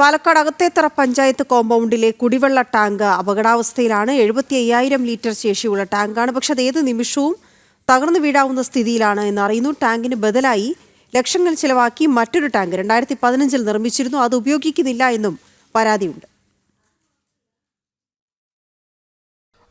പാലക്കാട് അകത്തേത്തറ പഞ്ചായത്ത് കോമ്പൗണ്ടിലെ കുടിവെള്ള ടാങ്ക് അപകടാവസ്ഥയിലാണ്. എഴുപത്തി അയ്യായിരം ലിറ്റർ ശേഷിയുള്ള ടാങ്കാണ്. പക്ഷെ അത് ഏത് നിമിഷവും തകർന്നു വീഴാവുന്ന സ്ഥിതിയിലാണ് എന്നറിയുന്നു ടാങ്കിന് ബദലായി ലക്ഷങ്ങൾ ചിലവാക്കി മറ്റൊരു ടാങ്ക് രണ്ടായിരത്തി പതിനഞ്ചിൽ നിർമ്മിച്ചിരുന്നു. അത് ഉപയോഗിക്കുന്നില്ല എന്നും പരാതിയുണ്ട്.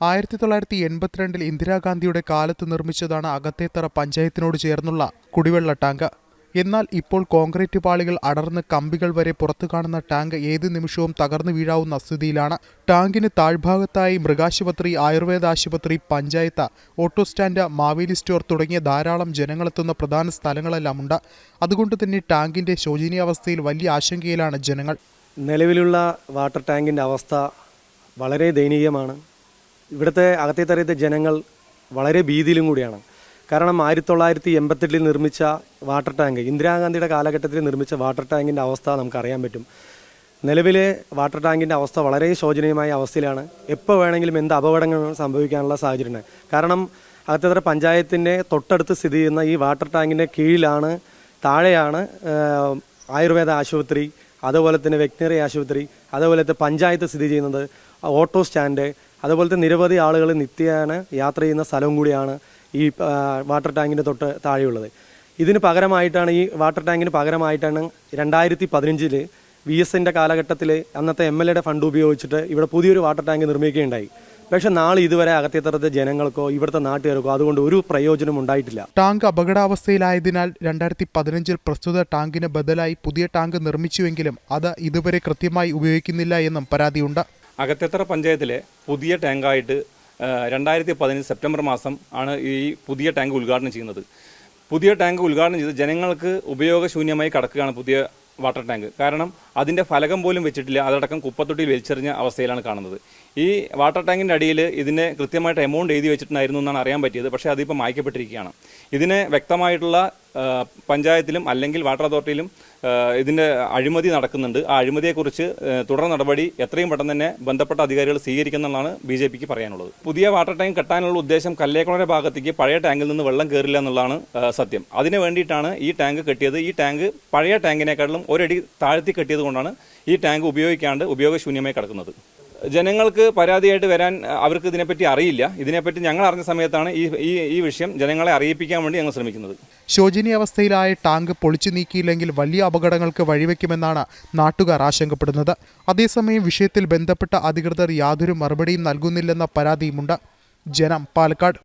ആയിരത്തി തൊള്ളായിരത്തി എൺപത്തിരണ്ടിൽ ഇന്ദിരാഗാന്ധിയുടെ കാലത്ത് നിർമ്മിച്ചതാണ് അകത്തേത്തറ പഞ്ചായത്തിനോട് ചേർന്നുള്ള കുടിവെള്ള ടാങ്ക്. എന്നാൽ ഇപ്പോൾ കോൺക്രീറ്റ് പാളികൾ അടർന്ന് കമ്പികൾ വരെ പുറത്തു കാണുന്ന ടാങ്ക് ഏത് നിമിഷവും തകർന്നു വീഴാവുന്ന സ്ഥിതിയിലാണ്. ടാങ്കിന് താഴ്ഭാഗത്തായി മൃഗാശുപത്രി ആയുർവേദ ആശുപത്രി panchayat auto stand Maveli store തുടങ്ങിയ ധാരാളം ജനങ്ങളെത്തുന്ന പ്രധാന സ്ഥലങ്ങളെല്ലാം ഉണ്ട്. അതുകൊണ്ട് തന്നെ ടാങ്കിന്റെ ശോചനീയാവസ്ഥയിൽ വലിയ ആശങ്കയിലാണ് ജനങ്ങൾ. നിലവിലുള്ള വാട്ടർ ടാങ്കിന്റെ അവസ്ഥ വളരെ ദയനീയമാണ്. ഇവിടുത്തെ അകത്തേത്തറിയത്തെ ജനങ്ങൾ വളരെ ഭീതിയിലും കൂടിയാണ്. കാരണം ആയിരത്തി തൊള്ളായിരത്തി എൺപത്തെട്ടിൽ നിർമ്മിച്ച വാട്ടർ ടാങ്ക് ഇന്ദിരാഗാന്ധിയുടെ കാലഘട്ടത്തിൽ നിർമ്മിച്ച വാട്ടർ ടാങ്കിന്റെ അവസ്ഥ നമുക്കറിയാൻ പറ്റും. നിലവിലെ വാട്ടർ ടാങ്കിന്റെ അവസ്ഥ വളരെ ശോചനീയമായ അവസ്ഥയിലാണ്. എപ്പോൾ വേണമെങ്കിലും എന്ത് അപകടങ്ങൾ സംഭവിക്കാനുള്ള സാഹചര്യമാണ് കാരണം അകത്തേത്ര പഞ്ചായത്തിന്റെ തൊട്ടടുത്ത് സ്ഥിതി ചെയ്യുന്ന ഈ വാട്ടർ ടാങ്കിന്റെ കീഴിലാണ് താഴെയാണ് ആയുർവേദ ആശുപത്രി അതുപോലെ തന്നെ വെറ്റിനറി ആശുപത്രി അതുപോലത്തെ പഞ്ചായത്ത് സ്ഥിതി ചെയ്യുന്നത് ഓട്ടോ സ്റ്റാൻഡ് അതുപോലത്തെ നിരവധി ആളുകൾ നിത്യേന യാത്ര ചെയ്യുന്ന സ്ഥലവും കൂടിയാണ്. ഈ വാട്ടർ ടാങ്കിന്റെ തൊട്ട് താഴെയുള്ളത്. ഇതിന് പകരമായിട്ടാണ് ഈ വാട്ടർ ടാങ്കിന് പകരമായിട്ടാണ് രണ്ടായിരത്തി പതിനഞ്ചിൽ വി എസിന്റെ കാലഘട്ടത്തിൽ അന്നത്തെ എം എൽ എയുടെ ഫണ്ട് ഉപയോഗിച്ചിട്ട് ഇവിടെ പുതിയൊരു വാട്ടർ ടാങ്ക് നിർമ്മിക്കുകയുണ്ടായി. പക്ഷെ നാളെ ഇതുവരെ അകത്തേത്തറത്തെ ജനങ്ങൾക്കോ ഇവിടുത്തെ നാട്ടുകാർക്കോ അതുകൊണ്ട് ഒരു പ്രയോജനം ഉണ്ടായിട്ടില്ല. ടാങ്ക് അപകടാവസ്ഥയിലായതിനാൽ രണ്ടായിരത്തി പതിനഞ്ചിൽ പ്രസ്തുത ടാങ്കിന് ബദലായി പുതിയ ടാങ്ക് നിർമ്മിച്ചുവെങ്കിലും അത് ഇതുവരെ കൃത്യമായി ഉപയോഗിക്കുന്നില്ല എന്നും പരാതിയുണ്ട്. അകത്തേത്തറ പഞ്ചായത്തിലെ പുതിയ ടാങ്കായിട്ട് രണ്ടായിരത്തി പതിനഞ്ച് സെപ്റ്റംബർ മാസം ആണ് ഈ പുതിയ ടാങ്ക് ഉദ്ഘാടനം ചെയ്യുന്നത്. പുതിയ ടാങ്ക് ഉദ്ഘാടനം ചെയ്ത് ജനങ്ങൾക്ക് ഉപയോഗശൂന്യമായി കിടക്കുകയാണ് പുതിയ വാട്ടർ ടാങ്ക്. കാരണം അതിന്റെ ഫലകം പോലും വെച്ചിട്ടില്ല. അതടക്കം കുപ്പത്തൊട്ടിയിൽ വലിച്ചെറിഞ്ഞ അവസ്ഥയിലാണ് കാണുന്നത്. ഈ വാട്ടർ ടാങ്കിന്റെ അടിയിൽ ഇതിന് കൃത്യമായിട്ട് എമൗണ്ട് എഴുതി വെച്ചിട്ടുണ്ടായിരുന്നു എന്നാണ് അറിയാൻ പറ്റിയത്. പക്ഷേ അതിപ്പോൾ മായ്ക്കപ്പെട്ടിരിക്കുകയാണ്. ഇതിന് വ്യക്തമായിട്ടുള്ള പഞ്ചായത്തിലും അല്ലെങ്കിൽ വാട്ടർ അതോറിറ്റിയിലും ഇതിന്റെ അഴിമതി നടക്കുന്നുണ്ട്. ആ അഴിമതിയെക്കുറിച്ച് തുടർ നടപടി എത്രയും പെട്ടെന്ന് തന്നെ ബന്ധപ്പെട്ട അധികാരികൾ സ്വീകരിക്കുന്നതാണ് ബി ജെ പിക്ക് പറയാനുള്ളത്. പുതിയ വാട്ടർ ടാങ്ക് കെട്ടാനുള്ള ഉദ്ദേശം കല്ലേക്കുളയുടെ ഭാഗത്തേക്ക് പഴയ ടാങ്കിൽ നിന്ന് വെള്ളം കയറില്ല എന്നുള്ളതാണ് സത്യം. അതിന് വേണ്ടിയിട്ടാണ് ഈ ടാങ്ക് കെട്ടിയത്. ഈ ടാങ്ക് പഴയ ടാങ്കിനേക്കാളും ഒരടി താഴ്ത്തി കെട്ടിയത് കൊണ്ടാണ് ഈ ടാങ്ക് ഉപയോഗിക്കാണ്ട് ഉപയോഗശൂന്യമായി കിടക്കുന്നത്. ജനങ്ങൾക്ക് പരാതിയായിട്ട് വരാൻ അവർക്ക് ഇതിനെപ്പറ്റി അറിയില്ല. ഇതിനെപ്പറ്റി ഞങ്ങൾ അറിഞ്ഞ സമയത്താണ് ഈ ഈ ഈ വിഷയം ജനങ്ങളെ അറിയിപ്പിക്കാൻ വേണ്ടി ഞങ്ങൾ ശ്രമിക്കുന്നത്. ശോചനീയാവസ്ഥയിലായ ടാങ്ക് പൊളിച്ചു നീക്കിയില്ലെങ്കിൽ വലിയ അപകടങ്ങൾക്ക് വഴിവെക്കുമെന്നാണ് നാട്ടുകാർ ആശങ്കപ്പെടുന്നത്. അതേസമയം വിഷയത്തിൽ ബന്ധപ്പെട്ട അധികൃതർ യാതൊരു മറുപടിയും നൽകുന്നില്ലെന്ന പരാതിയുമുണ്ട്. ജനം പാലക്കാട്.